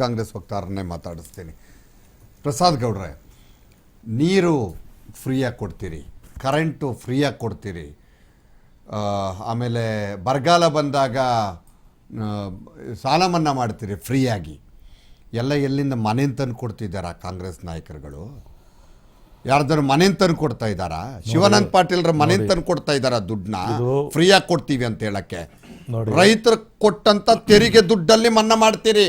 ಕಾಂಗ್ರೆಸ್ ವಕ್ತಾರನ್ನೇ ಮಾತಾಡಿಸ್ತೀನಿ. ಪ್ರಸಾದ್ ಗೌಡ್ರೆ ನೀರು ಫ್ರೀಯಾಗಿ ಕೊಡ್ತೀರಿ ಕರೆಂಟು ಫ್ರೀಯಾಗಿ ಕೊಡ್ತೀರಿ ಆಮೇಲೆ ಬರಗಾಲ ಬಂದಾಗ ಸಾಲ ಮನ್ನಾ ಮಾಡ್ತೀರಿ ಫ್ರೀಯಾಗಿ. ಎಲ್ಲ ಎಲ್ಲಿಂದ ಮನೆ ತಂದು ಕೊಡ್ತಿದ್ದಾರಾ ಕಾಂಗ್ರೆಸ್ ನಾಯಕರುಗಳು? ಯಾರ್ದಾರು ಮನೆ ತಂದು ಕೊಡ್ತಾ ಇದ್ದಾರಾ? ಶಿವಾನಂದ್ ಪಾಟೀಲ್ರ ಮನೆ ತಂದು ಕೊಡ್ತಾ ಇದ್ದಾರಾ ದುಡ್ಡನ್ನ? ಫ್ರೀಯಾಗಿ ಕೊಡ್ತೀವಿ ಅಂತ ಹೇಳಕ್ಕೆ. ರೈತರು ಕೊಟ್ಟಂತ ತೆರಿಗೆ ದುಡ್ಡಲ್ಲಿ ಮನ್ನಾ ಮಾಡ್ತೀರಿ.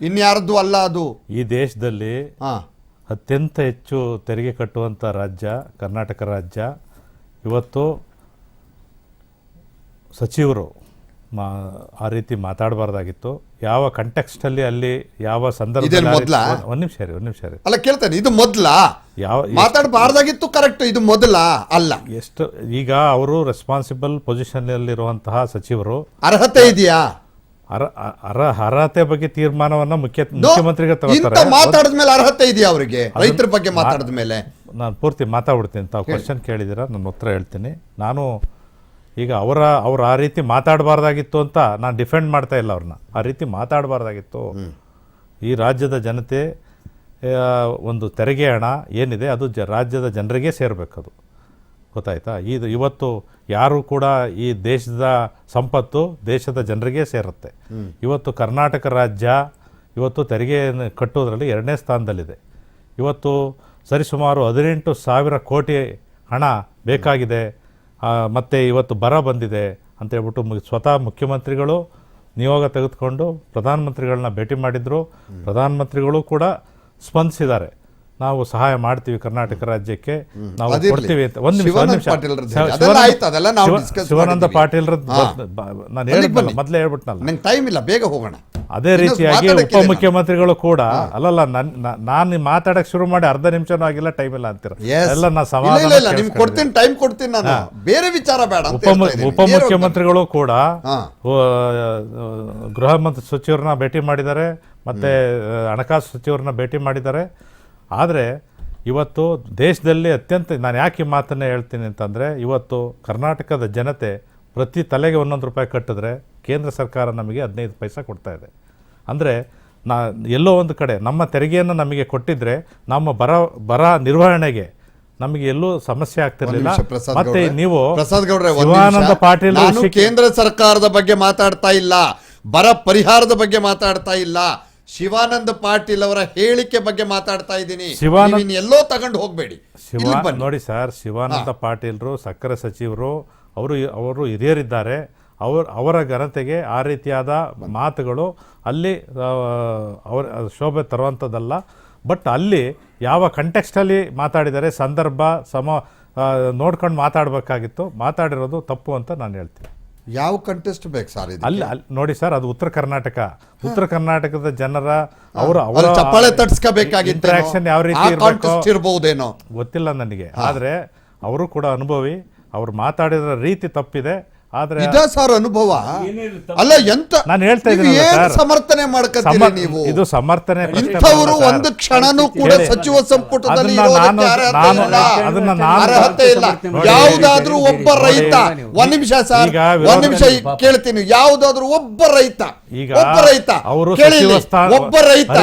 ಇನ್ಯಾರ್ದು ಅಲ್ಲ ಅದು? ಈ ದೇಶದಲ್ಲಿ ಹಾ. ಅತ್ಯಂತ ಹೆಚ್ಚು ತೆರಿಗೆ ಕಟ್ಟುವಂಥ ರಾಜ್ಯ ಕರ್ನಾಟಕ ರಾಜ್ಯ ಇವತ್ತು ಸಚಿವರು ಮಾ ಆ ರೀತಿ ಮಾತಾಡಬಾರ್ದಾಗಿತ್ತು. ಯಾವ ಕಂಟೆಕ್ಸ್ಟಲ್ಲಿ ಅಲ್ಲಿ ಯಾವ ಸಂದರ್ಭದಲ್ಲಿ ಆ ಮೊದ್ಲಾ? ಒಂದ್- ಒಂದ್ ನಿಮಿಷ ರೀ ಒಂದು ನಿಮಿಷ ರೀ ಅಲ್ಲ ಕೇಳ್ತಾನೆ ಇದು ಮೊದ್ಲ? ಯಾವ ಮಾತಾಡಬಾರ್ದಾಗಿತ್ತು ಕರೆಕ್ಟ್ ಇದು ಮೊದಲ? ಅಲ್ಲ. ಎಷ್ಟು ಈಗ ಅವರು ರೆಸ್ಪಾನ್ಸಿಬಲ್ ಪೊಸಿಷನ್ನಲ್ಲಿರುವಂತಹ ಸಚಿವರು ಅರ್ಹತೆ ಇದೆಯಾ? ಅರ ಅರ ಅರ್ಹತೆ ಬಗ್ಗೆ ತೀರ್ಮಾನವನ್ನ ಮುಖ್ಯ ಮುಖ್ಯಮಂತ್ರಿಗೆ ತಗೋತಾರೆ ಮಾತಾಡಿದ ಮೇಲೆ ಅರ್ಹತೆ ಇದೆಯಾ ಅವರಿಗೆ? ರೈತರ ಬಗ್ಗೆ ಮಾತಾಡಿದ ಮೇಲೆ? ನಾನು ಪೂರ್ತಿ ಮಾತಾಡ್ಬಿಡ್ತೀನಿ. ತಾವು ಕ್ವಶನ್ ಕೇಳಿದಿರ ನಾನು ಉತ್ತರ ಹೇಳ್ತೀನಿ. ನಾನು ಈಗ ಅವರ ಅವ್ರು ಆ ರೀತಿ ಮಾತಾಡಬಾರ್ದಾಗಿತ್ತು ಅಂತ ನಾನು ಡಿಫೆಂಡ್ ಮಾಡ್ತಾ ಇಲ್ಲ ಅವ್ರನ್ನ. ಆ ರೀತಿ ಮಾತಾಡಬಾರ್ದಾಗಿತ್ತು. ಈ ರಾಜ್ಯದ ಜನತೆ ಒಂದು ತೆರಿಗೆ ಹಣ ಏನಿದೆ ಅದು ಜ ರಾಜ್ಯದ ಜನರಿಗೆ ಸೇರಬೇಕದು. ಗೊತ್ತಾಯ್ತಾ? ಇದು ಇವತ್ತು ಯಾರು ಕೂಡ ಈ ದೇಶದ ಸಂಪತ್ತು ದೇಶದ ಜನರಿಗೆ ಸೇರುತ್ತೆ. ಇವತ್ತು ಕರ್ನಾಟಕ ರಾಜ್ಯ ಇವತ್ತು ತೆರಿಗೆ ಕಟ್ಟೋದ್ರಲ್ಲಿ ಎರಡನೇ ಸ್ಥಾನದಲ್ಲಿದೆ. ಇವತ್ತು ಸರಿಸುಮಾರು ಹದಿನೆಂಟು ಸಾವಿರ ಕೋಟಿ ಹಣ ಬೇಕಾಗಿದೆ. ಮತ್ತು ಇವತ್ತು ಬರ ಬಂದಿದೆ ಅಂತ ಹೇಳ್ಬಿಟ್ಟು ಸ್ವತಃ ಮುಖ್ಯಮಂತ್ರಿಗಳು ನಿಯೋಗ ತೆಗೆದುಕೊಂಡು ಪ್ರಧಾನಮಂತ್ರಿಗಳನ್ನ ಭೇಟಿ ಮಾಡಿದರು. ಪ್ರಧಾನಮಂತ್ರಿಗಳು ಕೂಡ ಸ್ಪಂದಿಸಿದ್ದಾರೆ. ನಾವು ಸಹಾಯ ಮಾಡ್ತೀವಿ ಕರ್ನಾಟಕ ರಾಜ್ಯಕ್ಕೆ. ನಾವು ಕೊಡ್ತೀವಿ ಅಂತ. ಒಂದು ನಿಮಿಷ ಶಿವಾನಂದ ಪಾಟೀಲ್ ನಾನು ಹೇಳಿದ್ನಲ್ಲ. ಮೊದಲೇ ಹೇಳ್ಬಿಟ್ನಲ್ಲ. ನಂಗೆ ಟೈಮ್ ಇಲ್ಲ ಬೇಗ ಹೋಗೋಣ. ಅದೇ ರೀತಿಯಾಗಿ ಉಪ ಉಪಮುಖ್ಯಮಂತ್ರಿಗಳು ಕೂಡ ಅಲ್ಲಲ್ಲ ನನ್ ನಾ- ನಾನು ಮಾತಾಡಕ್ ಶುರು ಮಾಡಿ ಅರ್ಧ ನಿಮಿಷನೂ ಆಗಿಲ್ಲ ಟೈಮ್ ಇಲ್ಲ ಅಂತೀರ. ಎಲ್ಲ ನಾ ಸಮಾಧಾನ ನಿಮ್ಗೆ ಕೊಡ್ತೀನಿ ಟೈಮ್ ಕೊಡ್ತೀನಿ ನಾನು. ಬೇರೆ ವಿಚಾರ ಬೇಡ ಅಂತ ಉಪ ಮುಖ್ಯಮಂತ್ರಿಗಳು ಉಪಮುಖ್ಯಮಂತ್ರಿಗಳು ಕೂಡ. ಗೃಹ ಮಂತ್ರಿ ಸಚಿವರನ್ನ ಭೇಟಿ ಮಾಡಿದ್ದಾರೆ. ಮತ್ತೆ ಹಣಕಾಸು ಸಚಿವರನ್ನ ಭೇಟಿ ಮಾಡಿದ್ದಾರೆ. ಆದರೆ ಇವತ್ತು ದೇಶದಲ್ಲಿ ಅತ್ಯಂತ ನಾನು ಯಾಕೆ ಈ ಮಾತನ್ನ ಹೇಳ್ತೀನಿ ಅಂತಂದರೆ ಇವತ್ತು ಕರ್ನಾಟಕದ ಜನತೆ ಪ್ರತಿ ತಲೆಗೆ ಒಂದೊಂದು ರೂಪಾಯಿ ಕಟ್ಟಿದ್ರೆ ಕೇಂದ್ರ ಸರ್ಕಾರ ನಮಗೆ ಹದಿನೈದು ಪೈಸಾ ಕೊಡ್ತಾ ಇದೆ. ಅಂದರೆ ನಾ ಎಲ್ಲೋ ಒಂದು ಕಡೆ ನಮ್ಮ ತೆರಿಗೆಯನ್ನು ನಮಗೆ ಕೊಟ್ಟಿದ್ರೆ ನಮ್ಮ ಬರ ಬರ ನಿರ್ವಹಣೆಗೆ ನಮಗೆ ಎಲ್ಲೂ ಸಮಸ್ಯೆ ಆಗ್ತಿರ್ಲಿಲ್ಲ. ಮತ್ತೆ ನೀವು ಪ್ರಸಾದ್ ಗೌಡ್ರೆ ಶಿವಾನಂದ. ಪಾಟೀಲ್ ಕೇಂದ್ರ ಸರ್ಕಾರದ ಬಗ್ಗೆ ಮಾತಾಡ್ತಾ ಇಲ್ಲ. ಬರ ಪರಿಹಾರದ ಬಗ್ಗೆ ಮಾತಾಡ್ತಾ ಇಲ್ಲ. ಶಿವಾನಂದ ಪಾಟೀಲ್ ಅವರ ಹೇಳಿಕೆ ಬಗ್ಗೆ ಮಾತಾಡ್ತಾ ಇದ್ದೀನಿ. ಶಿವಾನಂದ್- ಎಲ್ಲೋ ತಗೊಂಡು ಹೋಗ್ಬೇಡಿ. ಶಿವ ನೋಡಿ ಸರ್ ಶಿವಾನಂದ ಪಾಟೀಲ್ರು ಸಕ್ಕರೆ ಸಚಿವರು ಅವರು ಅವರು ಹಿರಿಯರಿದ್ದಾರೆ. ಅವ್ರ ಅವರ ಘನತೆಗೆ ಆ ರೀತಿಯಾದ ಮಾತುಗಳು ಅಲ್ಲಿ ಅವ್ರ ಅವರ ಶೋಭೆ ತರುವಂಥದ್ದಲ್ಲ. ಬಟ್ ಅಲ್ಲಿ ಯಾವ ಕಂಟೆಕ್ಸ್ಟಲ್ಲಿ ಮಾತಾಡಿದರೆ ಸಂದರ್ಭ ಸಮ ನೋಡ್ಕೊಂಡು ಮಾತಾಡಬೇಕಾಗಿತ್ತು. ಮಾತಾಡಿರೋದು ತಪ್ಪು ಅಂತ ನಾನು ಹೇಳ್ತೀನಿ. ಯಾವ ಕಂಟೆಸ್ಟ್ ಬೇಕು ಸರ್ ಅಲ್ಲಿ ಅಲ್ಲಿ ನೋಡಿ ಸರ್ ಅದು ಉತ್ತರ ಕರ್ನಾಟಕ. ಉತ್ತರ ಕರ್ನಾಟಕದ ಜನರ ಅವರು ಅವರ ಚಪ್ಪಾಳೆ ಇಂಟ್ರಾಕ್ಷನ್ ಯಾವ ರೀತಿ ಗೊತ್ತಿಲ್ಲ ನನಗೆ. ಆದ್ರೆ ಅವರು ಕೂಡ ಅನುಭವಿ ಅವ್ರು ಮಾತಾಡಿದ ರೀತಿ ತಪ್ಪಿದೆ. ಆದರೆ ಇದ ಸರ್ ಅನುಭವ ಅಲ್ಲ ಎಂತ ನಾನು ಹೇಳ್ತಾ ಸರ್. ಸಮರ್ಥನೆ ಮಾಡ್ಕತ್ತೀರಿ ನೀವು? ಇದು ಸಮರ್ಥನೆ ಇಂಥವರು ಒಂದು ಕ್ಷಣನೂ ಕೂಡ ಸಚಿವ ಸಂಪುಟದಲ್ಲಿ ಅದನ್ನ ಅರ್ಹತೆ ನಾನು- ಇಲ್ಲ. ಅದನ್ನ ನಾನು- ಅರ್ಹತೆ ಇಲ್ಲ. ನೋಡಿ, ಯಾವುದಾದ್ರೂ ಒಬ್ಬ ರೈತ ಒಂದ್ ನಿಮಿಷ ಸರ್ ಒಂದ್ ನಿಮಿಷ ಕೇಳ್ತೀನಿ. ಯಾವುದಾದ್ರೂ ಒಬ್ಬ ರೈತ ಈಗ ಒಬ್ಬ ರೈತ ಅವರು ಕೇಳಿ ಸಚಿವ ಸ್ಥಾನ- ಒಬ್ಬ ರೈತ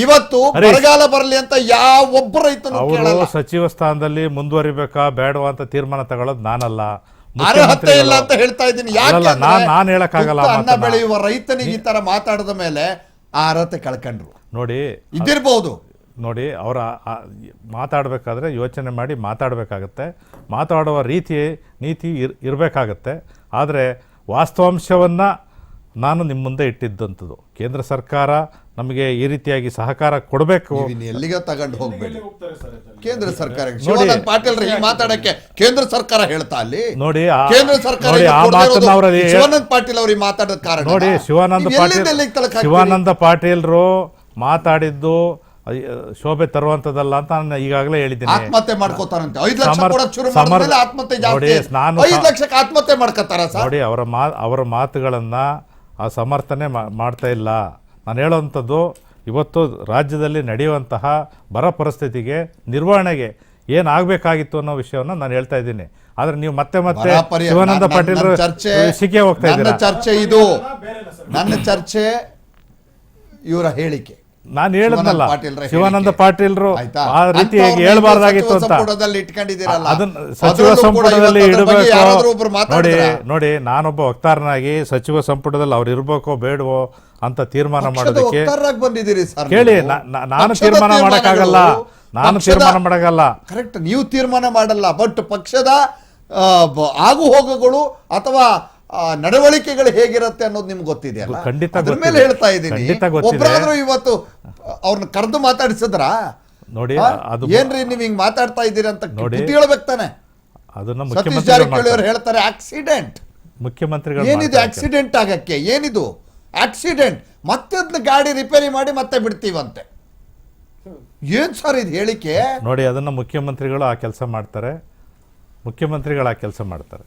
ಇವತ್ತು. ಬರಗಾಲ ಬರಲಿ ಅಂತ ಯಾವ ಒಬ್ಬ ರೈತನು ಸಚಿವ ಸ್ಥಾನದಲ್ಲಿ ಮುಂದುವರಿಬೇಕಾ ಬೇಡವಾ ಅಂತ ತೀರ್ಮಾನ ತಗೊಳ್ಳೋದು ನಾನಲ್ಲ. ಅರ್ಹತೆ ಇಲ್ಲ ಅಂತ ಹೇಳ್ತಾ ಇದ್ದೀನಿ. ಯಾಕೆ ನಾನು ನಾನ್ ಹೇಳಕ್ಕಾಗಲ್ಲ ಅನ್ನ ಬೆಳೆಯುವ ರೈತನಿಗೆ ಈ ತರ ಮಾತಾಡಿದ ಮೇಲೆ ಆ ಅರ್ಹತೆ ಕಳ್ಕೊಂಡ್ರು. ನೋಡಿ ಇದಿರ್ಬಹುದು ನೋಡಿ ಅವರ ಮಾತಾಡಬೇಕಾದ್ರೆ ಯೋಚನೆ ಮಾಡಿ ಮಾತಾಡಬೇಕಾಗತ್ತೆ. ಮಾತಾಡುವ ರೀತಿ ನೀತಿ ಇರ್ ಇರಬೇಕಾಗತ್ತೆ. ಆದರೆ ವಾಸ್ತವಾಂಶವನ್ನು ನಾನು ನಿಮ್ಮ ಮುಂದೆ ಇಟ್ಟಿದ್ದಂಥದ್ದು. ಕೇಂದ್ರ ಸರ್ಕಾರ ನಮಗೆ ಈ ರೀತಿಯಾಗಿ ಸಹಕಾರ ಕೊಡಬೇಕು. ಎಲ್ಲಿಗೆ ತಗೊಂಡು ಹೋಗ್ಬೇಡಿ. ಕೇಂದ್ರ ಸರ್ಕಾರ ಶಿವಾನಂದ ಪಾಟೀಲ್ ಈ ಮಾತಾಡಕ್ಕೆ ಕೇಂದ್ರ ಸರ್ಕಾರ ಹೇಳ್ತಾ ಅಲ್ಲಿ? ನೋಡಿ ಕೇಂದ್ರ ಸರ್ಕಾರ ನೋಡಿ ಈಗ ಆ ಕೊಡ್ದೇ ಮಾತನ್ನ ಇರೋದು ಅವರಲ್ಲಿ ಶಿವಾನಂದ ಪಾಟೀಲ್ ಅವ್ರಿಗೆ ಮಾತಾಡೋದ್ ಕಾರಣ. ನೋಡಿ ಶಿವಾನಂದ ಪಾಟೀಲ್ ಶಿವಾನಂದ ಪಾಟೀಲ್ರು ಮಾತಾಡಿದ್ದು ಶೋಭೆ ತರುವಂತದಲ್ಲ ಅಂತ ನಾನು ಈಗಾಗಲೇ ಹೇಳಿದ್ದೀನಿ. ಆತ್ಮಹತ್ಯೆ ಮಾಡ್ಕೋತಾರಂತೆ. ಐದು ಲಕ್ಷ ಕೊಡೋದು ಕೊಡಕ್ ಶುರು ಮಾಡಿದ್ರೆ ಮಾಡಿದ್ಮೇಲೆ ಆತ್ಮಹತ್ಯೆ ನೋಡಿ, ಜಾಸ್ತಿ ನಾನು ಐದು ಲಕ್ಷಕ್ಕೆ ಆತ್ಮಹತ್ಯೆ ಮಾಡ್ಕೋತಾರ ಸರ್? ನೋಡಿ ಅವರ ಮಾ ಅವರ ಮಾತುಗಳನ್ನು ಆ ಸಮರ್ಥನೆ ಮಾಡ್ತಾ ಇಲ್ಲ. ನಾನು ಹೇಳೋವಂಥದ್ದು ಇವತ್ತು ರಾಜ್ಯದಲ್ಲಿ ನಡೆಯುವಂತಹ ಬರ ಪರಿಸ್ಥಿತಿಗೆ ನಿರ್ವಹಣೆಗೆ ಏನಾಗಬೇಕಾಗಿತ್ತು ಅನ್ನೋ ವಿಷಯವನ್ನು ನಾನು ಹೇಳ್ತಾ ಇದ್ದೀನಿ. ಆದರೆ ನೀವು ಮತ್ತೆ ಮತ್ತೆ ಶಿವಾನಂದ ಪಾಟೀಲ್ ಸಿಕ್ಕೇ ಹೋಗ್ತಾ ಇದ್ದೀರಾ? ಚರ್ಚೆ ಇದು. ನನ್ನ ಚರ್ಚೆ ಇವರ ಹೇಳಿಕೆ. ನಾನು ಹೇಳಿದ್ನಲ್ಲ ಶಿವಾನಂದ ಪಾಟೀಲ್ ಶಿವಾನಂದ ಪಾಟೀಲ್ರು? ಆ ರೀತಿಯಾಗಿ ಹೇಳ್ಬಾರ್ದಾಗಿತ್ತು ಅಂತ. ಅದನ್ನ ಸಚಿವ ಸಂಪುಟದಲ್ಲಿ ಇಡಬೇಕು. ನೋಡಿ ನೋಡಿ ನಾನೊಬ್ಬ ವಕ್ತಾರನಾಗಿ ಸಚಿವ ಸಂಪುಟದಲ್ಲಿ ಅವ್ರು ಇರ್ಬೇಕೋ ಬೇಡವೋ ಅಂತ ತೀರ್ಮಾನ ಮಾಡೋದಕ್ಕೆ ಕೇಳಿ ನಾನು ತೀರ್ಮಾನ ಮಾಡಕ್ಕಾಗಲ್ಲ. ನಾನು ತೀರ್ಮಾನ ಮಾಡಕ್ಕಾಗಲ್ಲ. ಕರೆಕ್ಟ್ ನೀವು ತೀರ್ಮಾನ ಮಾಡಲ್ಲ ಬಟ್ ಪಕ್ಷದ ಆಗು ಹೋಗುಗಳು ಅಥವಾ ಆ, ನಡವಳಿಕೆಗಳು ಹೇಗಿರುತ್ತೆ ಅನ್ನೋದು ನಿಮ್ಗೆ ಗೊತ್ತಿದೆಯಲ್ಲ ಖಂಡಿತ ಅದ್ರ ಮೇಲೆ ಗೊತ್ತಿದೆ. ಹೇಳ್ತಾ ಇದ್ದೀನಿ ಗೊತ್ತಿದೆ. ಒಬ್ಬರಾದ್ರೂ ಇವತ್ತು ಅವ್ರನ್ನ ಕರೆದು ಮಾತಾಡಿಸಿದ್ರ? ನೋಡಿ ಅದು ಏನ್ರಿ ನೀವ್ ಹಿಂಗ್ ಮಾತಾಡ್ತಾ ಇದ್ದೀರಿ ಅಂತ ನೋಡಿ. ಬುದ್ಧಿ ಹೇಳ್ಬೇಕು ತಾನೆ. ಅದನ್ನ ಸತೀಶ್ ಜಾರಕಿಹೊಳಿ ಅವ್ರು ಹೇಳ್ತಾರೆ ಆಕ್ಸಿಡೆಂಟ್. ಮುಖ್ಯಮಂತ್ರಿಗಳು ಏನಿದು ಆಕ್ಸಿಡೆಂಟ್ ಆಗಕ್ಕೆ? ಏನಿದು? ಆಕ್ಸಿಡೆಂಟ್. ಮತ್ತೆ ಅದನ್ನ ಗಾಡಿ ರಿಪೇರಿ ಮಾಡಿ ಮತ್ತೆ ಬಿಡ್ತೀವಂತೆ. ಏನ್ ಸರ್ ಇದು ಹೇಳಿಕೆ? ನೋಡಿ ಅದನ್ನ ಮುಖ್ಯಮಂತ್ರಿಗಳು ಆ ಕೆಲಸ ಮಾಡ್ತಾರೆ. ಮುಖ್ಯಮಂತ್ರಿಗಳು ಆ ಕೆಲಸ ಮಾಡ್ತಾರೆ.